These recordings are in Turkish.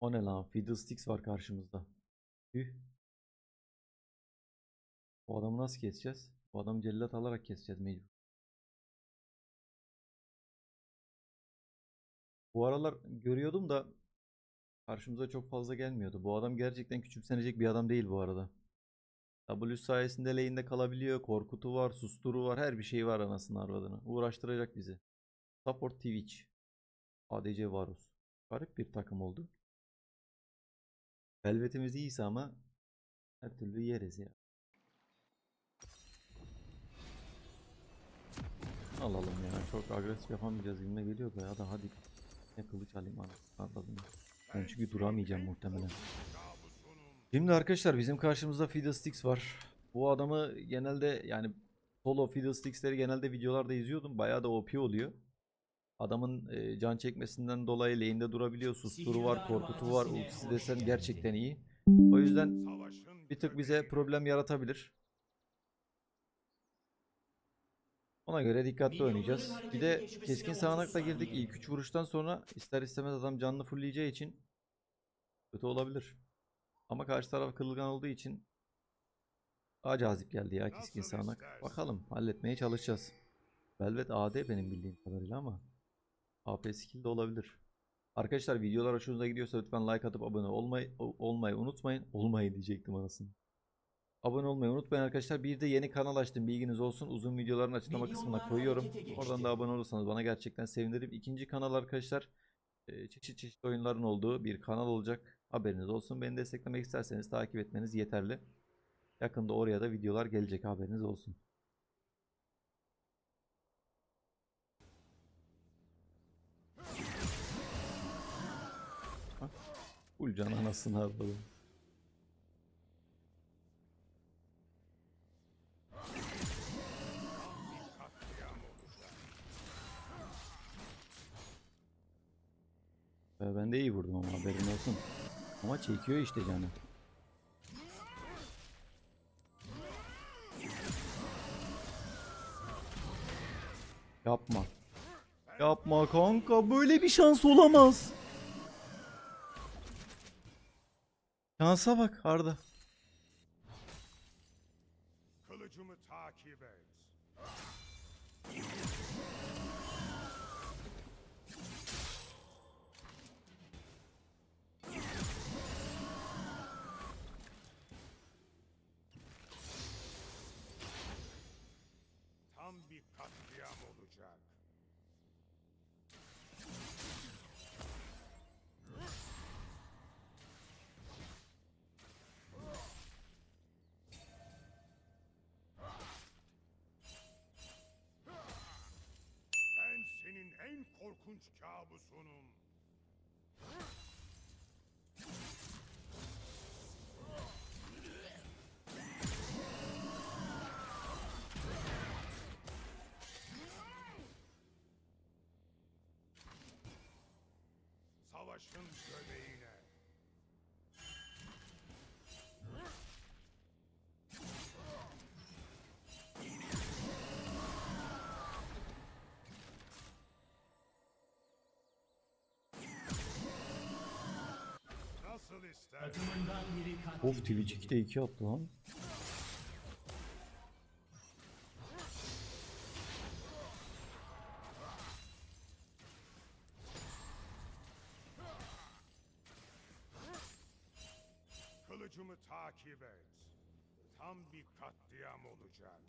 O ne lan? Fiddlesticks var karşımızda. Tüh. Bu adamı nasıl keseceğiz? Bu adamı cellat alarak keseceğiz mecbur. Bu aralar görüyordum da karşımıza çok fazla gelmiyordu. Bu adam gerçekten küçümsenecek bir adam değil bu arada. W sayesinde lane'de kalabiliyor. Korkutu var, susturu var. Her bir şey var anasını arvadını. Uğraştıracak bizi. Support Twitch. ADC Varus. Garip bir takım oldu. Velvetimiz iyiyse ama her türlü yeriz ya. Alalım ya. Çok agresif yapamayacağız gibime geliyor da ya da hadi ne kılıç alayım avradını. Ben çünkü duramayacağım muhtemelen. Şimdi arkadaşlar bizim karşımızda Fiddlesticks var. Bu adamı genelde yani solo Fiddlesticks'leri genelde videolarda izliyordum. Bayağı da OP oluyor. Adamın e, can çekmesinden dolayı lane'de durabiliyor. Susturu var, korkutu var. Ultisi desen gerçekten iyi. O yüzden bir tık bize problem yaratabilir. Ona göre dikkatli oynayacağız. Bir de keskin sağanakla girdik. İlk 3 vuruştan sonra ister istemez adam canını fullleyeceği için kötü olabilir. Ama karşı taraf kırılgan olduğu için daha cazip geldi ya keskin sağanak. Bakalım halletmeye çalışacağız. Velvet AD benim bildiğim kadarıyla ama AP skill de olabilir. Arkadaşlar videolar hoşunuza gidiyorsa lütfen like atıp abone olmayı, olmayı unutmayın. Olmayı diyecektim arasını. Abone olmayı unutmayın arkadaşlar. Bir de yeni kanal açtım bilginiz olsun. Uzun videoların açıklama kısmına koyuyorum. Oradan da abone olursanız bana gerçekten sevinirim. İkinci kanal arkadaşlar e, çeşit çeşit oyunların olduğu bir kanal olacak. Haberiniz olsun. Beni desteklemek isterseniz takip etmeniz yeterli. Yakında oraya da videolar gelecek haberiniz olsun. Full can anasını avradım. Ee, Ben de iyi vurdum ama haberin olsun. Ama çekiyor işte canı. Yapma. Yapma kanka böyle bir şans olamaz. Şansa bak Arda. Korkunç kabusunum. Savaşın göbeğine. Of Twitch 2'de 2 attı lan. Kılıcımı takip et. Tam bir katliam olacak.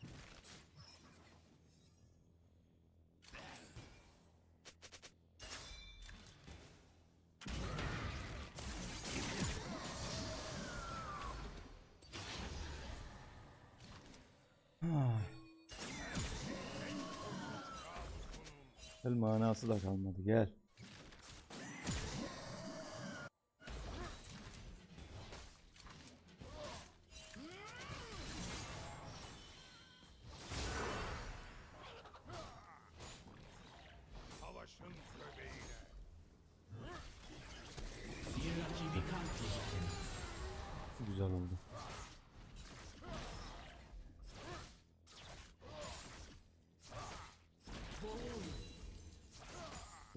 Manası da kalmadı gel.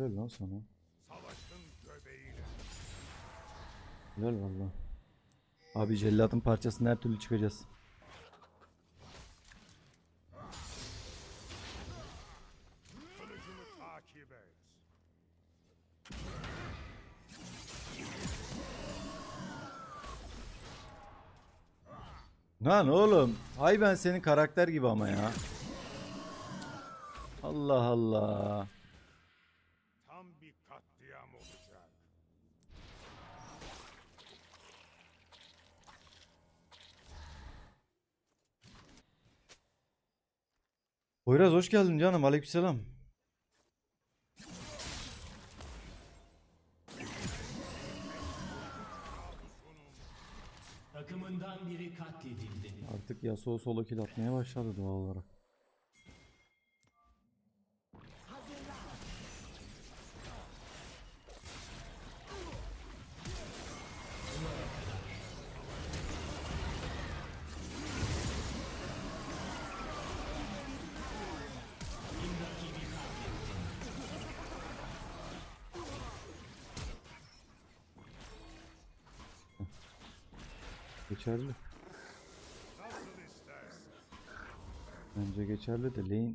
Ver lan sana. Savaşın göbeğine. Güzel valla. Abi cellatın parçasını her türlü çıkacağız. Kılıcımı takip et. Lan oğlum. Ay ben senin karakter gibi ama ya. Allah Allah. Tam bir katliam olacak. Poyraz hoş geldin canım. Aleykümselam. Takımından biri katledildi. Artık Yasuo solo kill atmaya başladı doğal olarak. Geçerli. Bence geçerli de lane.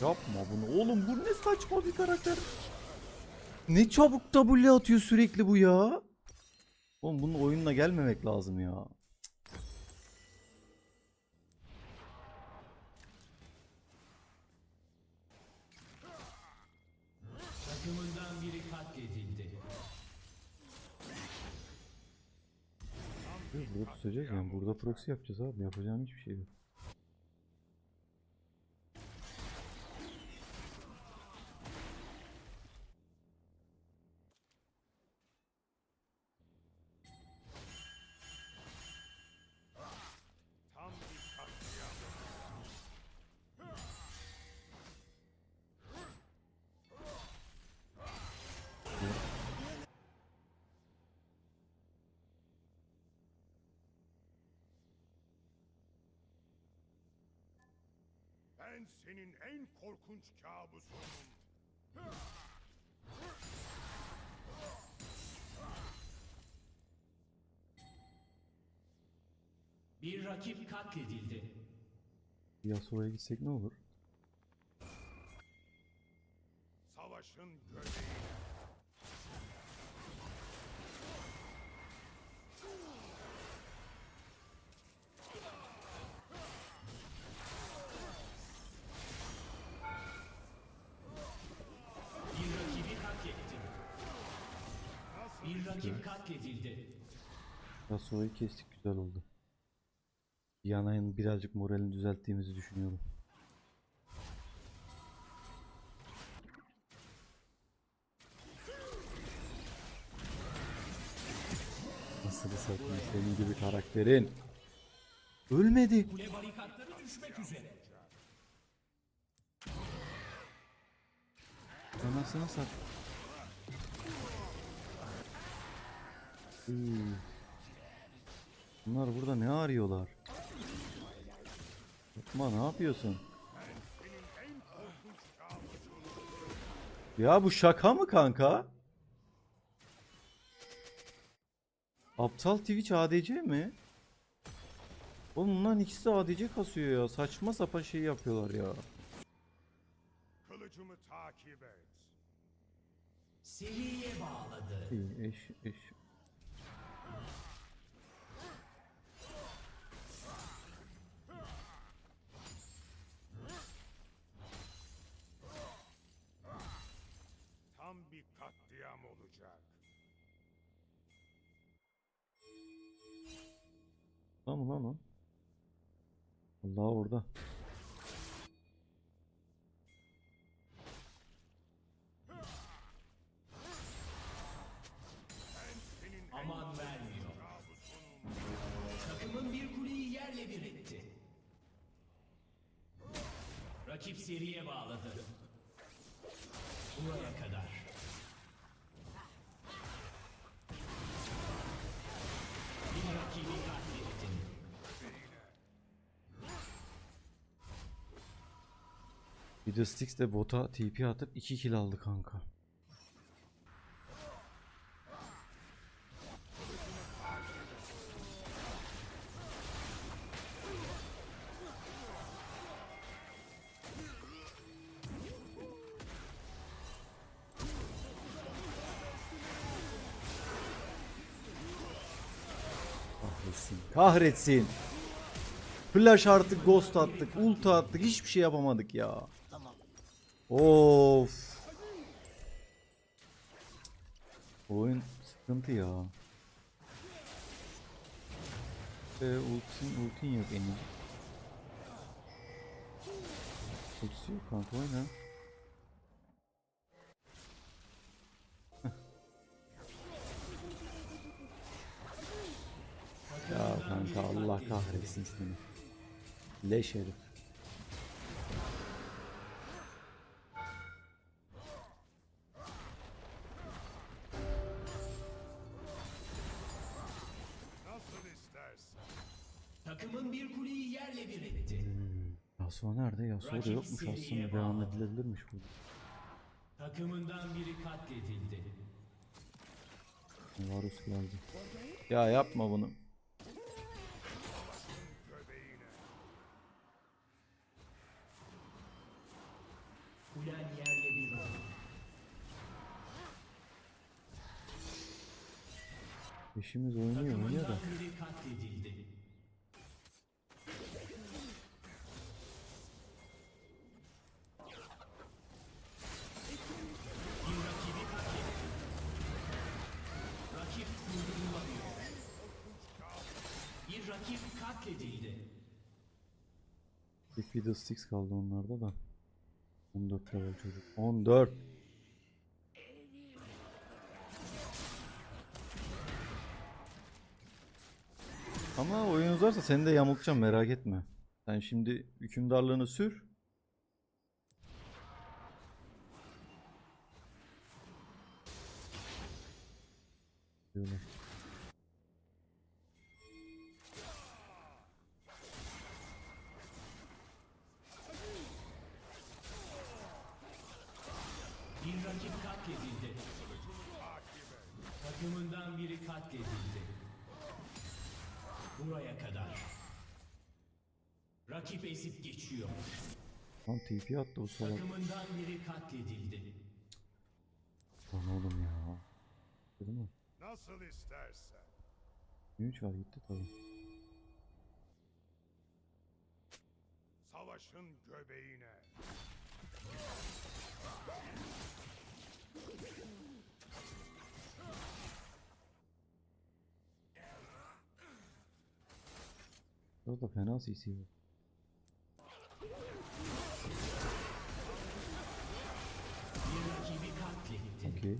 Yapma bunu. Oğlum bu ne saçma bir karakter. Ne çabuk W atıyor sürekli bu ya. Oğlum bunun oyununa gelmemek lazım ya. Takımından biri katledildi. Burada tutacağız yani burada proxy yapacağız abi yapacağım hiçbir şey yok. Senin en korkunç kabusunum. Bir rakip katledildi. Yasuo'ya gitsek ne olur? Savaşın göbeği. Yasuo'yu kestik güzel oldu. Yanay'ın birazcık moralini düzelttiğimizi düşünüyorum. Nasıl satayım senin gibi karakterin? Ölmedi. Anasını sat. Üy. Bunlar burada ne arıyorlar? Fatma ne yapıyorsun? Ya bu şaka mı kanka? Aptal Twitch ADC mi? Oğlum bunların ikisi de ADC kasıyor ya. Saçma sapan şey yapıyorlar ya. Kılıcımı takip et. Seriye bağladı. İyi, eş, eş. Katliam olacak. Tamam lan o. Allah orada. Aman vermiyor. Takımın bir kuleyi yerle bir etti. Rakip seriye bağladı. Buraya kadar. Fiddlesticks de bota TP atıp 2 kill aldı kanka. Kahretsin. Kahretsin. Flash artık ghost attık, ulti attık, hiçbir şey yapamadık ya. Of. Oyun sıkıntı ya. Ee, ultin, ultin yok iyi. Ultisi yok kanka oyna. ya kanka Allah kahretsin seni. Leş herif. Takımın bir kuleyi yerle bir etti. Yasuo nerede? Yasuo da Rakip yokmuş seriye aslında. Devam bağladı. edilebilirmiş bu. Takımından biri katledildi. Varus geldi. Ya yapma bunu. Kulen yerle bir oldu. Eşimiz oynuyor oynuyor da. Takımından biri katledildi. Rakip katledildi. Bir Fiddlesticks kaldı onlarda da. 14 level çocuk. 14. Ama oyun uzarsa seni de yamultacağım merak etme. Sen şimdi hükümdarlığını sür. Katledildi. Takımından biri katledildi. Buraya kadar. Rakip ezip geçiyor. Lan TP attı bu salak. Takımından biri katledildi. Lan oğlum ya. Değil mi? Nasıl istersen. 3 var gitti tabii. Savaşın göbeğine. Burada fena CC var. Okey.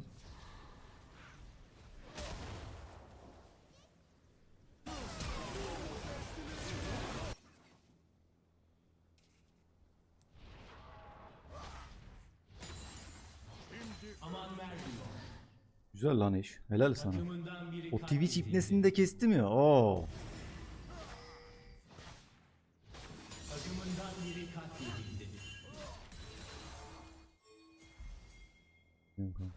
Güzel lan iş. Helal sana. O Twitch ipnesini de kestim ya. Oo. İstersen.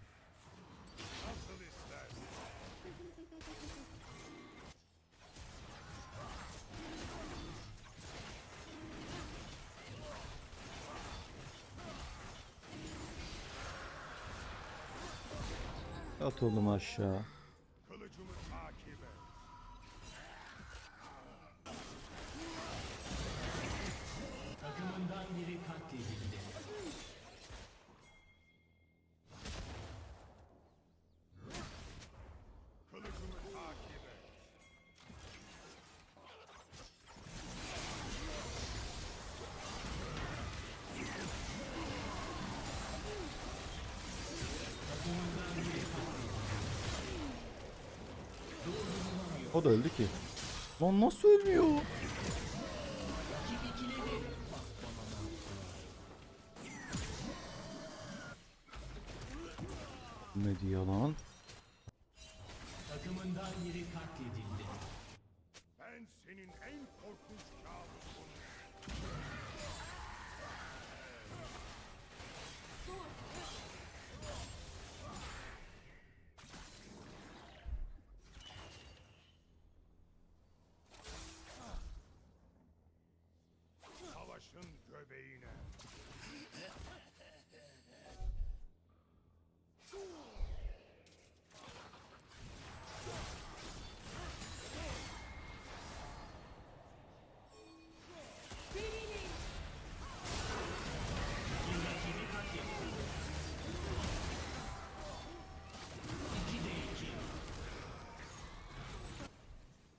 At oğlum aşağı. O da öldü ki. Lan nasıl ölmüyor? Köpeğine.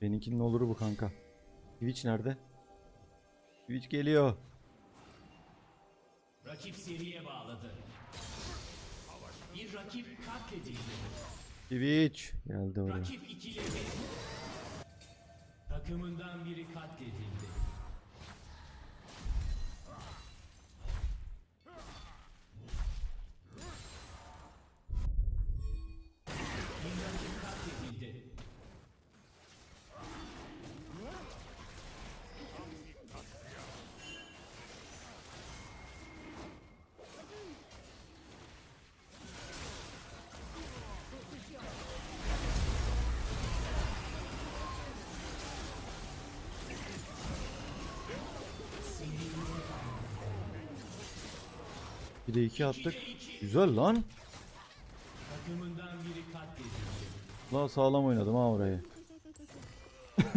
Benimkinin oluru bu kanka. Twitch nerede? Twitch geliyor. Rakip seriye bağladı. Bir rakip katledildi. Twitch geldi oraya. Rakip ikiledi. Takımından biri katledildi. Bir de iki attık. Güzel lan. La sağlam oynadım ha orayı.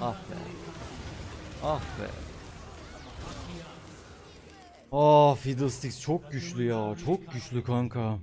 ah be. Ah be. Ah Fiddlesticks çok güçlü ya. Çok güçlü kanka.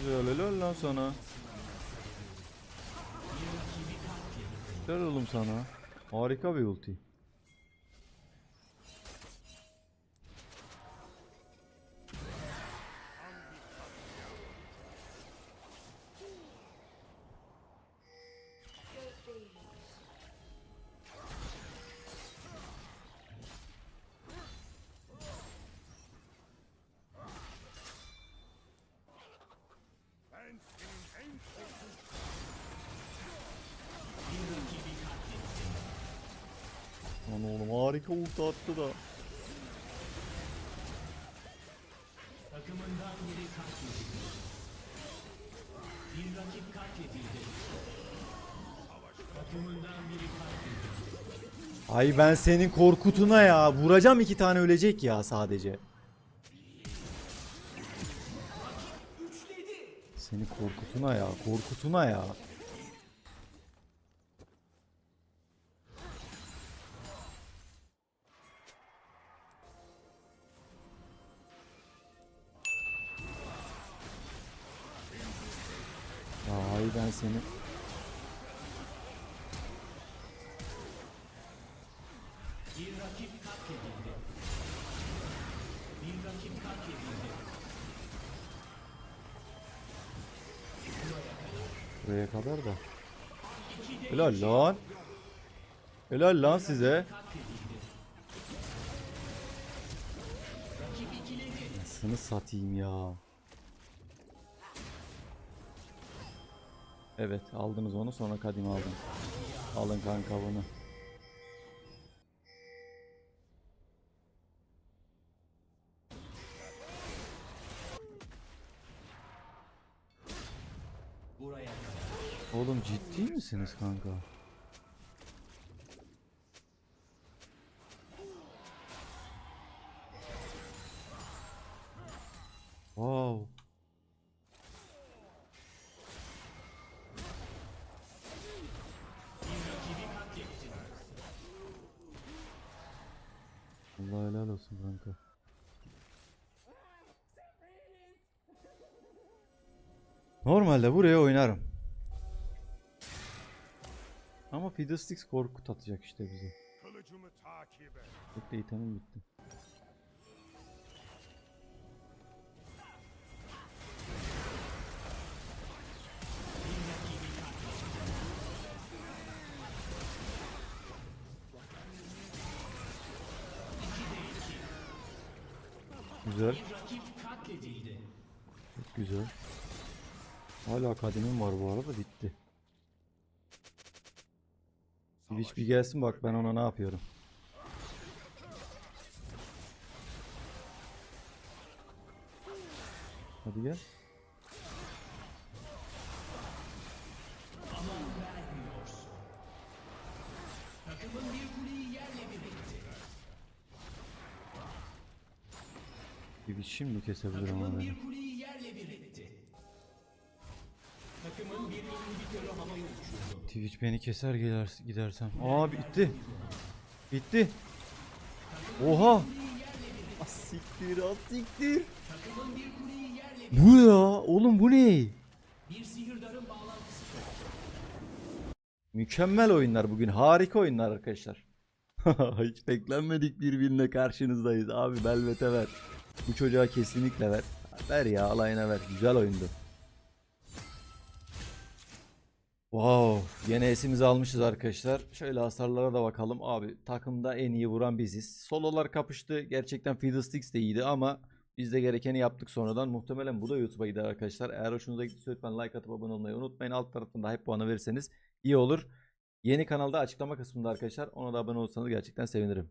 Güzel helal lan sana. Helal oğlum sana. Harika bir ulti. Harika ulti attı da. Takımından biri katledildi. Bir rakip katledildi. Takımından biri katledildi. Ay ben senin korkutuna ya. Vuracağım iki tane ölecek ya sadece. Seni korkutuna ya. Korkutuna ya. Ay ben seni. Bir rakip katledildi. Bir rakip katledildi. Buraya kadar da. Helal lan. Helal lan size. Nasıl satayım ya. Evet aldınız onu sonra kadim aldım. Alın kanka bunu. Oğlum ciddi misiniz kanka? Wow. olsun kanka. Normalde buraya oynarım. Ama Fiddlesticks korkut atacak işte bizi. Kılıcımı takip itemim bitti. Güzel. Çok güzel. Hala kademim var bu arada bitti. Twitch bir gelsin bak ben ona ne yapıyorum. Hadi gel. Şimdi kesebilirim Takımın bir kuleyi yerle bir etti. Takımın bir inhibitörü havaya uçurdu. Twitch beni keser gider, gidersem. Aa bitti. Bitti. Oha. Asiktir asiktir. Takımın bir kuleyi yerle bir Bu ya oğlum bu ne? Bir sihirdarın bağlantısı Mükemmel oyunlar bugün. Harika oyunlar arkadaşlar. Hiç beklenmedik birbirine karşınızdayız. Abi Belvet'e ver. Bu çocuğa kesinlikle ver. Ver ya alayına ver. Güzel oyundu. Wow. Yine esimizi almışız arkadaşlar. Şöyle hasarlara da bakalım. Abi takımda en iyi vuran biziz. Sololar kapıştı. Gerçekten Fiddlesticks de iyiydi ama biz de gerekeni yaptık sonradan. Muhtemelen bu da YouTube'a gider arkadaşlar. Eğer hoşunuza gittiyse lütfen like atıp abone olmayı unutmayın. Alt tarafında hep puanı verirseniz iyi olur. Yeni kanalda açıklama kısmında arkadaşlar. Ona da abone olursanız gerçekten sevinirim.